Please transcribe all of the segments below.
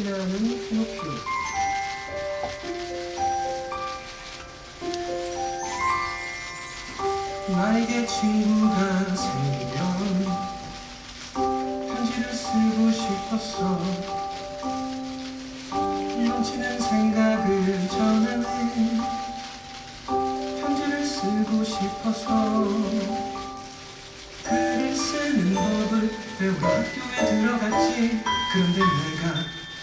신하는 피노키오 나에게 친구가 생기면 편지를 쓰고 싶었어. 넘치는 생각을 전하는 편지를 쓰고 싶어서. 글을 쓰는 법을 배우러 학교에 들어갔지? 그런데 내가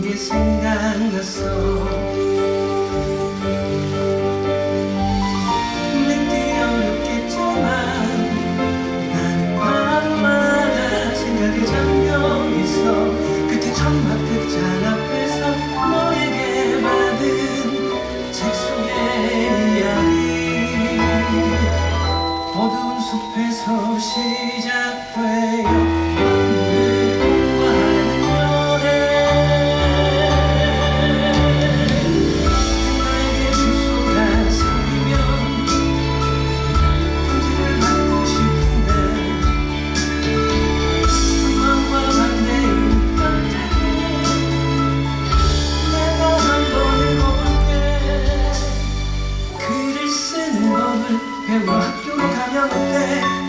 게 생각났어 믿기 어렵겠지만 나는 밤마다 생각에 잠겨 있어. 그때 천막 극장 앞에서 너에게 받은 책 속의 이야기. 어두운 숲에서 시작되어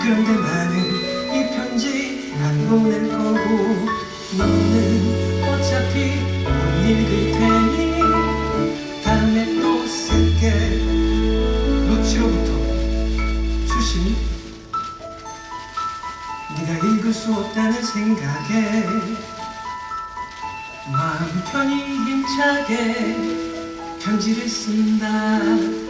그런데 나는 이 편지 안 보낼 거고 너는 어차피 못 읽을 테니 다음에 또 쓸게 루치로부터 수신 네가 읽을 수 없다는 생각에 마음 편히 힘차게 편지를 쓴다.